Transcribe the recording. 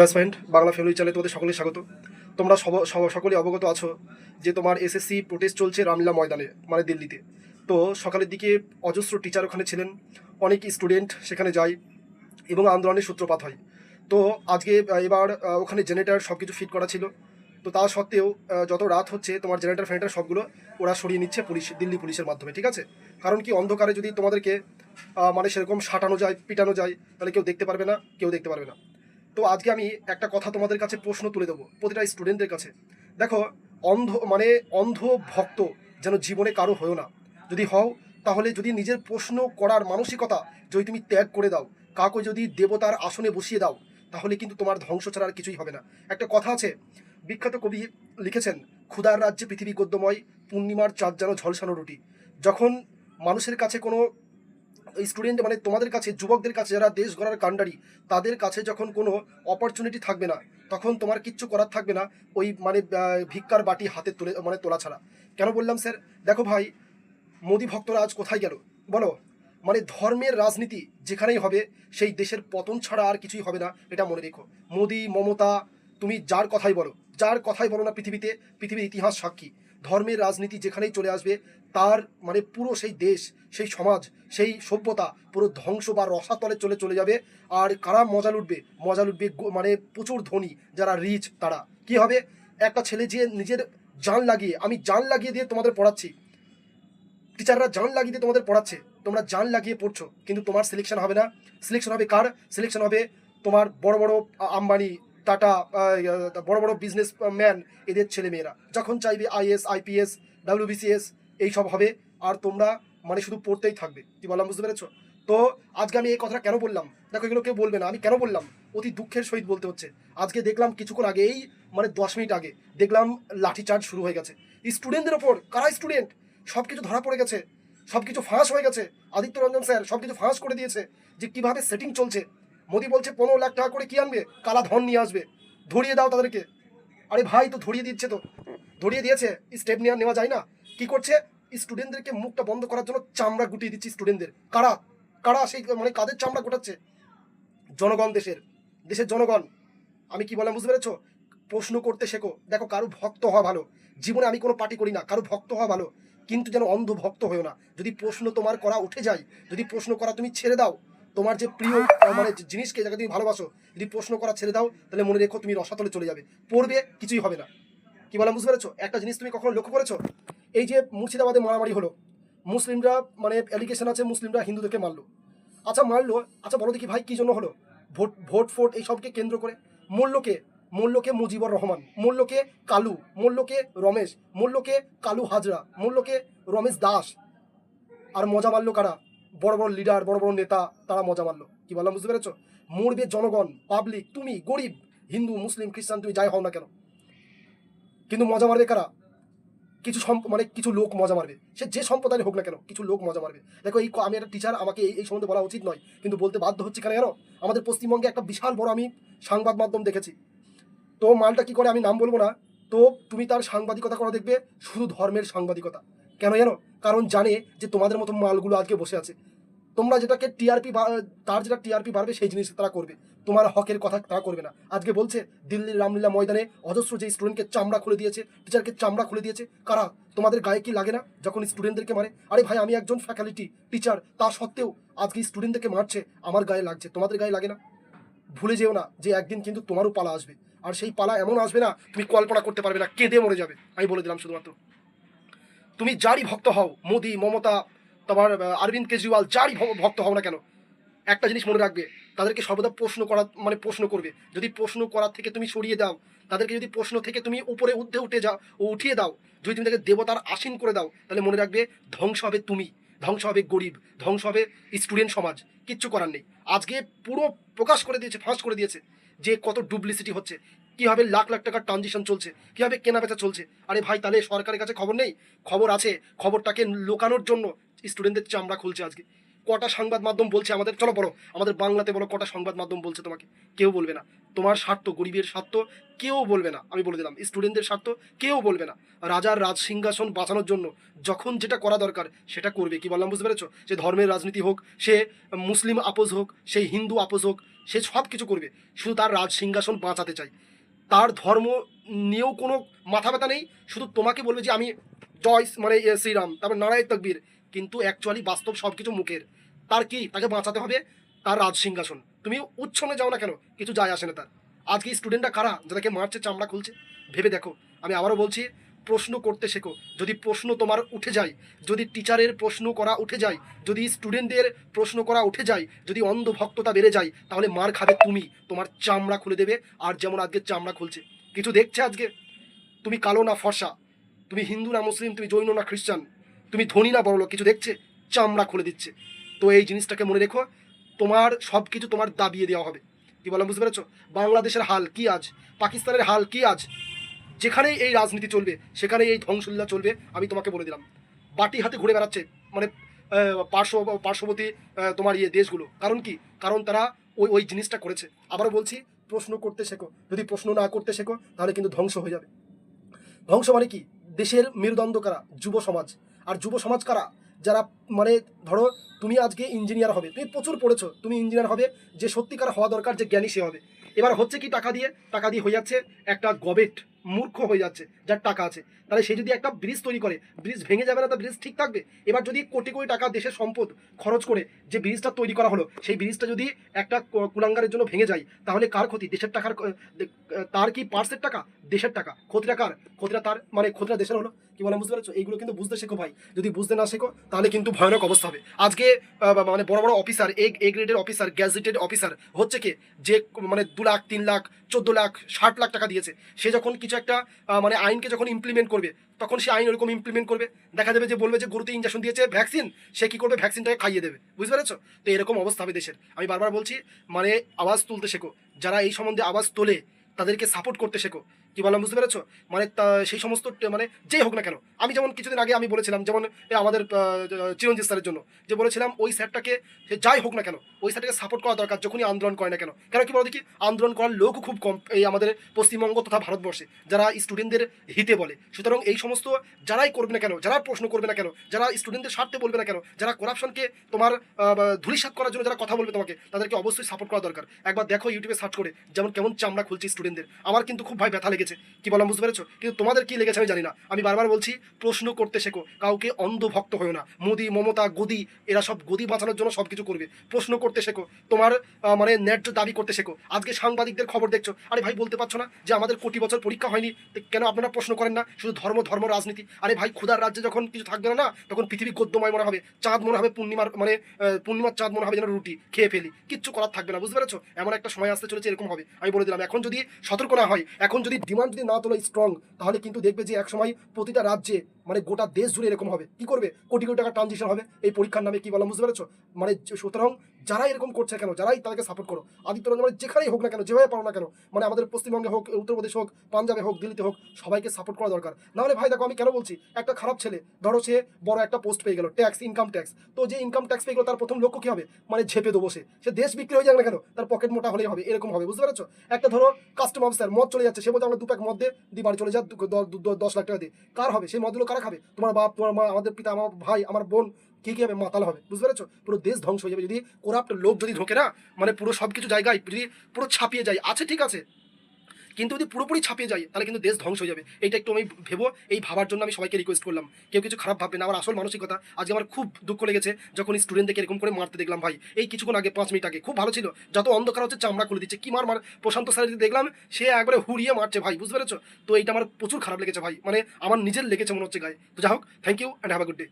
ক্লাসমেন্ট Bangla family চ্যানেলে তোমাদের সকলেই স্বাগত। তোমরা সব সকলেই অবগত আছো যে তোমার এসএসসি প্রোটেস্ট চলছে রামলীলা ময়দানে মানে দিল্লিতে। তো সকালের দিকে অজস্র টিচার ওখানে ছিলেন, অনেক স্টুডেন্ট সেখানে যায় এবং আন্দোলনের সূত্রপাত হয়। তো আজকে এবার ওখানে জেনারেটার সব কিছু ফিট করা ছিল। তো তা সত্ত্বেও যত রাত হচ্ছে, তোমার জেনারেটার ফ্যানেটার সবগুলো ওরা সরিয়ে নিচ্ছে পুলিশ, দিল্লি পুলিশের মাধ্যমে, ঠিক আছে? কারণ কি অন্ধকারে যদি তোমাদেরকে মানে সেরকম সাঁটানো যায়, পিটানো যায়, তাহলে কেউ দেখতে পারবে না, কেউ দেখতে পারবে না। তো আজকে আমি একটা কথা তোমাদের কাছে প্রশ্ন তুলে দেবো, প্রতিটা স্টুডেন্টদের কাছে। দেখো, অন্ধ মানে অন্ধ ভক্ত যেন জীবনে কারও হয়েও না। যদি হও, তাহলে যদি নিজের প্রশ্ন করার মানসিকতা যদি তুমি ত্যাগ করে দাও, কাউকে যদি দেবতার আসনে বসিয়ে দাও, তাহলে কিন্তু তোমার ধ্বংস ছাড়া আর কিছুই হবে না। একটা কথা আছে, বিখ্যাত কবি লিখেছেন, ক্ষুধার রাজ্যে পৃথিবী গদ্যময়, পূর্ণিমার চাঁদ যেন ঝলসানো রুটি। যখন মানুষের কাছে কোনো স্টুডেন্ট মানে তোমাদের কাছে, যুবকদের কাছে যারা দেশ গড়ার কাণ্ডারি, তাদের কাছে যখন কোনো অপরচুনিটি থাকবে না, তখন তোমার কিচ্ছু করার থাকবে না ওই মানে ভিক্ষার বাটি হাতে তুলে মানে তোলা ছাড়া। কেন বললাম স্যার দেখো ভাই, মোদি ভক্তরা আজ কোথায় গেল? বলো মানে ধর্মের রাজনীতি যেখানেই হবে, সেই দেশের পতন ছাড়া আর কিছুই হবে না, এটা মনে রেখো। মোদি, মমতা, তুমি যার কথাই বলো, যার কথাই বলো না পৃথিবীতে, পৃথিবীর ইতিহাস সাক্ষী। ধর্মের রাজনীতি যেখানেই চলে আসবে, তার মানে পুরো সেই দেশ, সেই সমাজ, সেই সভ্যতা পুরো ধ্বংস বা রসাতলে চলে চলে যাবে। আর কারা মজা লুটবে? মজা লুটবে মানে প্রচুর ধনী, যারা রিচ তারা। কি হবে? একটা ছেলে যে নিজের জান লাগিয়ে, আমি জান লাগিয়ে দিয়ে তোমাদের পড়াচ্ছি। টিচাররা জান লাগিয়ে দিয়ে তোমাদের পড়াচ্ছে। তোমরা জান লাগিয়ে পড়ছো, কিন্তু তোমার সিলেকশন হবে না। সিলেকশন হবে কার? সিলেকশন হবে তোমার বড় বড় আম্বানি টাটা বড় বড় বিজনেস ম্যান এদের ছেলে মেয়েরা যখন চাইবে আইএস, আইপিএস, ডাব্লিউবিসিএস এইসব হবে, আর তোমরা মানে শুধু পড়তেই থাকবে। কি বললাম, বুঝতে পেরেছ? তো আজকে আমি এই কথাটা কেন বললাম? দেখো, এগুলো কেউ বলবে না, আমি কেন বললাম? অতি দুঃখের সহিত বলতে হচ্ছে। আজকে দেখলাম কিছুক্ষণ আগে, এই মানে দশ মিনিট আগে, দেখলাম লাঠিচার্জ শুরু হয়ে গেছে। স্টুডেন্টদের ওপর, কারা স্টুডেন্ট? সব কিছু ধরা পড়ে গেছে সব কিছু ফাঁস হয়ে গেছে। আদিত্য রঞ্জন স্যার সব কিছু ফাঁস করে দিয়েছে যে কীভাবে সেটিং চলছে। মোদি বলছে, পনেরো লাখ টাকা করে কি আনবে? কালা ধন নিয়ে আসবে। ধরিয়ে দাও তাদেরকে। আরে ভাই, তো ধরিয়ে দিচ্ছে তো। ধরিয়ে দিয়েছে স্টেপ নেওয়া নেওয়া যায় না। কি করছে? স্টুডেন্টদেরকে মুখটা বন্ধ করার জন্য চামড়া গুটিয়ে দিচ্ছে স্টুডেন্টদের কারা? কারা সেই মানে কাদের চামড়া গোটাচ্ছে? জনগণ দেশের দেশের জনগণ। আমি কি বললাম, বুঝতে পেরেছ? প্রশ্ন করতে শেখো। দেখো, কারও ভক্ত হওয়া ভালো। জীবনে আমি কোনো পার্টি করি না, কারও ভক্ত হওয়া ভালো। কিন্তু যেন অন্ধ ভক্ত হয়েও না। যদি প্রশ্ন তোমার করা উঠে যায়, যদি প্রশ্ন করা তুমি ছেড়ে দাও তোমার যে প্রিয় মানে জিনিসকে যাকে তুমি ভালোবাসো যদি প্রশ্ন করা ছেড়ে দাও তাহলে মনে রেখো তুমি রসাতলে চলে যাবে। পড়বে কিছুই হবে না। কি বললাম বুঝতে পেরেছ? একটা জিনিস তুমি কখনো লক্ষ্য করেছ? এই যে মুর্শিদাবাদে মারামারি হলো মুসলিমরা মানে অ্যালিগেশন আছে মুসলিমরা হিন্দুদেরকে মারলো। আচ্ছা মারলো আচ্ছা বলো দেখি ভাই কী জন্য হলো? ভোট ভোট ফোট এইসবকে কেন্দ্র করে। মূল্যকে মূল্যকে মুজিবুর রহমান মূল্যকে কালু মূল্যকে রমেশ মূল্যকে কালু হাজরা মূল্যকে রমেশ দাস। আর মজা মারলো কারা? বড় বড় লিডার বড় বড় নেতা, তারা মজা মারলো। কি বললাম, বুঝতে পেরেছ? মরবে জনগণ পাবলিক তুমি, গরিব, হিন্দু, মুসলিম, খ্রিস্টান, তুমি যাই হও না কেন? কিন্তু মজা মারবে কারা? কিছু মানে কিছু লোক মজা মারবে। সে যে সম্প্রদায়ের হোক না কেন, কিছু লোক মজা মারবে। দেখো, এই আমি একটা টিচার আমাকে এই এই সম্বন্ধে বলা উচিত নয়, কিন্তু বলতে বাধ্য হচ্ছে কেন জানো? আমাদের পশ্চিমবঙ্গে একটা বিশাল বড় আমি সাংবাদ মাধ্যম দেখেছি। তো মালটা কি করে আমি নাম বলব না? তো তুমি তার সাংবাদিকতা করা, দেখবে, শুধু ধর্মের সাংবাদিকতা। কেন জানো? কারণ জানে যে তোমাদের মতো মালগুলো আজকে বসে আছে। তোমরা যেটাকে টিআরপি তার যেটা টিআরপি বাড়বে, সেই জিনিস তারা করবে। তোমার হকের কথা তারা করবে না। আজকে বলছে, দিল্লির রামলীলা ময়দানে অজস্র যে স্টুডেন্টকে চামড়া খুলে দিয়েছে টিচারকে চামড়া খুলে দিয়েছে, কারা? তোমাদের গায়ে কি লাগে না? যখন স্টুডেন্টদেরকে মারে, আরে ভাই, আমি একজন ফ্যাকাল্টি টিচার তা সত্ত্বেও আজকে স্টুডেন্টদেরকে মারছে, আমার গায়ে লাগছে। তোমাদের গায়ে লাগে না? ভুলে যেও না যে একদিন কিন্তু তোমারও পালা আসবে। আর সেই পালা এমন আসবে না, তুমি কল্পনা করতে পারবে না, কেঁদে মরে যাবে। আমি বলে দিলাম শুধুমাত্র। তুমি যারই ভক্ত হও, মোদি, মমতা, তোমার অরবিন্দ কেজরিওয়াল, যারই ভক্ত হও না কেন, একটা জিনিস মনে রাখবে, তাদেরকে সর্বদা প্রশ্ন করা মানে প্রশ্ন করবে। যদি প্রশ্ন করার থেকে তুমি সরিয়ে দাও, তাদেরকে যদি প্রশ্ন থেকে তুমি উপরে উঠতে উঠে যাও, ও উঠিয়ে দাও, যদি তুমি তাকে দেবতার আসীন করে দাও, তাহলে মনে রাখবে ধ্বংস হবে তুমি, ধ্বংস হবে গরিব, ধ্বংস হবে স্টুডেন্ট সমাজ, কিচ্ছু করার নেই। আজকে পুরো প্রকাশ করে দিয়েছে, ফাঁস করে দিয়েছে, যে কত ডুপ্লিসিটি হচ্ছে কীভাবে লাখ লাখ টাকার ট্রানজিশন চলছে? কীভাবে কেনা বেচা চলছে? আরে ভাই, তাহলে সরকারের কাছে খবর নেই? খবর আছে। খবরটাকে লোকানোর জন্য স্টুডেন্টদের চামড়া খুলছে আজকে। কটা সংবাদ মাধ্যম বলছে আমাদের? চলো বলো আমাদের বাংলাতে বলো, কটা সংবাদ মাধ্যম বলছে তোমাকে? কেউ বলবে না। তোমার স্বার্থ, গরিবের স্বার্থ, কেউ বলবে না। আমি বলে দিলাম স্টুডেন্টদের স্বার্থ, কেউ বলবে না। রাজার রাজ সিংহাসন বাঁচানোর জন্য যখন যেটা করা দরকার, সেটা করবে। কি বললাম, বুঝতে পেরেছ? সে ধর্মের রাজনীতি হোক, সে মুসলিম আপোষ হোক, সে হিন্দু আপোষ হোক, সে সব কিছু করবে। শুধু তার রাজ সিংহাসন বাঁচাতে চাই। তার ধর্ম নিয়েও কোনো মাথা ব্যথা নেই। শুধু তোমাকে বলবে যে আমি জয়স মানে শ্রীরাম, তারপর নারায় তকবীর। কিন্তু অ্যাকচুয়ালি বাস্তব সব কিছু মুখের। তার কি? তাকে বাঁচাতে হবে তার রাজ সিংহাসন। তুমি উচ্ছনে যাও না কেন? কিছু যায় আসে না তার। আজকে স্টুডেন্টরা কারা? যাদেরকে মারছে, চামড়া খুলছে? ভেবে দেখো। আমি আবারও বলছি প্রশ্ন করতে শেখো। যদি প্রশ্ন তোমার উঠে যায়, যদি টিচারের প্রশ্ন করা উঠে যায়, যদি স্টুডেন্টদের প্রশ্ন করা উঠে যায়, যদি অন্ধভক্ততা বেড়ে যায়, তাহলে মার খাবে তুমি। তোমার চামড়া খুলে দেবে, আর যেমন আজকে চামড়া খুলছে। কিছু দেখছে আজকে? তুমি কালো না ফর্সা? তুমি হিন্দু না মুসলিম? তুমি জৈন না খ্রিস্টান? তুমি ধনী না বড়লোক? কিছু দেখছে? চামড়া খুলে দিচ্ছে। তো এই জিনিসটাকে মনে রেখো, তোমার সব কিছু তোমার দাবিয়ে দেওয়া হবে। কি বললাম বুঝতে পেরেছ? বাংলাদেশের হাল কি আজ? পাকিস্তানের হাল কি আজ? যেখানেই এই রাজনীতি চলবে, সেখানেই এই ধ্বংসলীলা চলবে, আমি তোমাকে বলে দিলাম। বাটি হাতে ঘুরে বেড়াচ্ছে মানে পার্শ্ব, পার্শ্ববর্তী তোমার ইয়ে দেশগুলো। কারণ কি? কারণ তারা ওই ওই জিনিসটা করেছে। আবারও বলছি, প্রশ্ন করতে শেখো। যদি প্রশ্ন না করতে শেখো, তাহলে কিন্তু ধ্বংস হয়ে যাবে। ধ্বংস মানে কি? দেশের মেরুদণ্ড কারা? যুব সমাজ। আর যুব সমাজ কারা? যারা মানে ধরো, তুমি আজকে ইঞ্জিনিয়ার হবে। তুমি প্রচুর পড়েছো। তুমি ইঞ্জিনিয়ার হবে, যে সত্যিকার হওয়া দরকার, যে জ্ঞানী সে হবে। এবার হচ্ছে কি, টাকা দিয়ে টাকা দিয়ে হয়ে যাচ্ছে একটা গবেট। মূর্খ হয়ে যাচ্ছে, যার টাকা আছে। তাহলে সে যদি একটা ব্রিজ তৈরি করে ব্রিজ ভেঙে যাবে না তা ব্রিজ ঠিক থাকবে? এবার যদি কোটি কোটি টাকা দেশের সম্পদ খরচ করে যে ব্রিজটা তৈরি করা হলো, সেই ব্রিজটা যদি একটা কুলাঙ্গারের জন্য ভেঙে যায়, তাহলে কার ক্ষতি? দেশের টাকার তার কি পার্সের টাকা? দেশের টাকা। ক্ষতিটা কার? ক্ষতিটা তার মানে ক্ষতিটা দেশের হলো। কি বলে বুঝতে পারছ? এইগুলো কিন্তু বুঝতে শেখো ভাই। যদি বুঝতে না শেখো, তাহলে কিন্তু ভয়ানক অবস্থা হবে। আজকে মানে বড় বড় অফিসার এ গ্রেডের অফিসার গ্যাজেটেড অফিসার হচ্ছে কি? যে মানে দু লাখ, তিন লাখ চোদ্দ লাখ, ষাট লাখ টাকা দিয়েছে। সে যখন কিছু একটা মানে আইনকে যখন ইমপ্লিমেন্ট করবে, তখন সে আইন ওরকম ইমপ্লিমেন্ট করবে। দেখা যাবে যে বলবে যে গরুতে ইঞ্জেকশন দিয়েছে ভ্যাকসিন সে কী করবে? ভ্যাকসিনটাকে খাইয়ে দেবে। বুঝতে পেরেছ? তো এরকম অবস্থা হবে দেশের। আমি বারবার বলছি মানে আওয়াজ তুলতে শেখো। যারা এই সম্বন্ধে আওয়াজ তোলে, তাদেরকে সাপোর্ট করতে শেখো। কি বললাম, বুঝতে পেরেছ? মানে সেই সমস্ত মানে যেই হোক না কেন, আমি যেমন কিছুদিন আগে আমি বলেছিলাম, যেমন আমাদের চিরঞ্জিত স্যারের জন্য, যে বলেছিলাম, ওই স্যারটাকে, সে যাই হোক না কেন, ওই স্যারটাকে সাপোর্ট করা দরকার, যখনই আন্দোলন করে না কেন। কেন কি বলো দেখি, আন্দোলন করার লোকও খুব কম, এই আমাদের পশ্চিমবঙ্গ তথা ভারতবর্ষে, যারা স্টুডেন্টদের হিতে বলে। সুতরাং এই সমস্ত যারাই করবে না কেন, যারা প্রশ্ন করবে না কেন, যারা স্টুডেন্টদের স্বার্থে বলবে না কেন, যারা করাপশনকে তোমার ধুলিসাত করার জন্য যারা কথা বলবে তোমাকে, তাদেরকে অবশ্যই সাপোর্ট করা দরকার। একবার দেখো, ইউটিউবে সার্চ করে, যেমন কেমন চামড়া খুলছে স্টুডেন্টদের আমার কিন্তু খুব ভাই ব্যথা লেগেছে। কি বললাম বুঝতে পেরেছ? কিন্তু তোমাদের কি লেগেছে আমি জানি না। আমি বারবার বলছি, প্রশ্ন করতে শেখো। কাউকে অন্ধভক্ত হয়েও না। মোদি, মমতা, গদি, এরা সব গদি বাঁচানোর জন্য সব কিছু করবে। প্রশ্ন করতে শেখো। তোমার মানে ন্যায্য দাবি করতে শেখো। আজকে সাংবাদিকদের খবর দেখছ। আরে ভাই, বলতে পারছ না যে আমাদের কোটি বছর পরীক্ষা হয়নি? কেন আপনারা প্রশ্ন করেন না? শুধু ধর্ম ধর্ম, রাজনীতি। আরে ভাই, ক্ষুধার রাজ্যে যখন কিছু থাকবে না না, তখন পৃথিবী গদ্যময় মনে হবে। চাঁদ মনে হবে পূর্ণিমার মানে পূর্ণিমার চাঁদ মনে হবে যেন রুটি। খেয়ে ফেলি। কিচ্ছু করার থাকবে না, বুঝতে পেরেছ? এমন একটা সময় আসতে চলেছে, এরকম হবে। আমি বলে দিলাম, এখন যদি সতর্ক না হয়, এখন যদি ডিমান্ড যদি না তোলো স্ট্রং তাহলে কিন্তু দেখবে যে একসময় প্রতিটা রাজ্যে মানে গোটা দেশ জুড়ে এরকম হবে। কি করবে? কোটি কোটি টাকা ট্রানজিশন হবে। এই পরীক্ষার নামে কি বললাম বুঝতে পেরেছ? মানে সুতরাং যারা এরকম করছে কেন, যারাই তাদেরকে সাপোর্ট করো, আদিত্য রঞ্জন মানে যেখানেই হোক না কেন, যেভাবে পারো না কেন মানে আমাদের পশ্চিমবঙ্গে হোক, উত্তরপ্রদেশ হোক, পাঞ্জাবে হোক, দিল্লিতে হোক, সবাইকে সাপোর্ট করা দরকার। নাহলে ভাই দেখো, আমি কেন বলছি, একটা খারাপ ছেলে, ধরো সে বড় একটা পোস্ট পেয়ে গেল ট্যাক্স ইনকাম ট্যাক্স তো যে ইনকাম ট্যাক্স পেয়ে গেল, তার প্রথম লক্ষ্য কি হবে? মানে ঝেপে দেবো সে। সে দেশ বিক্রি হয়ে যাবে না কেন, তার পকেট মোটা হলেই হবে, এরকম হবে, বুঝতে পেরেছ? একটা ধরো কাস্টম অফিসার মদ চলে যাচ্ছে, সে বলছে আমরা দু প্যাক মদ দিয়ে বাড়ি চলে যা দশ লাখ টাকা দিয়ে কার হবে? সেই মদগুলো কারা? খাবে। তোমার বাপ, তোমার মা, আমাদের পিতা, আমার ভাই, আমার বোন, কি কি হবে? মাতাল হবে। বুঝতে পেরেছ? পুরো দেশ ধ্বংস হয়ে যাবে। যদি করাপ্ট লোক যদি ঢোকে না মানে পুরো সব কিছু জায়গায় যদি পুরো ছাপিয়ে যায়। আছে, ঠিক আছে। কিন্তু যদি পুরোপুরি ছাপিয়ে যায়, তাহলে কিন্তু দেশ ধ্বংস হয়ে যাবে। এইটা একটু আমি ভেবো, এই ভাবার জন্য আমি সবাইকে রিকোয়েস্ট করলাম। কেউ কিছু খারাপ ভাববে না, আমার আসল মানসিকতা। আজকে আমার খুব দুঃখ লেগেছে যখন স্টুডেন্টদেরকে এরকম করে মারতে দেখলাম ভাই। এই কিছুক্ষণ আগে, পাঁচ মিনিট আগে, খুব ভালো ছিল। যত অন্ধকার হচ্ছে, চামড়া খুলে দিচ্ছে। কি মার মার, প্রশান্ত স্যার দেখলাম, সে একবারে হুড়িয়ে মারছে ভাই, বুঝতে পেরেছ? তো এইটা আমার প্রচুর খারাপ লেগেছে ভাই। মানে আমার নিজের লেগেছে মনে হচ্ছে গায়ে। তো যাই হোক thank you and have a good day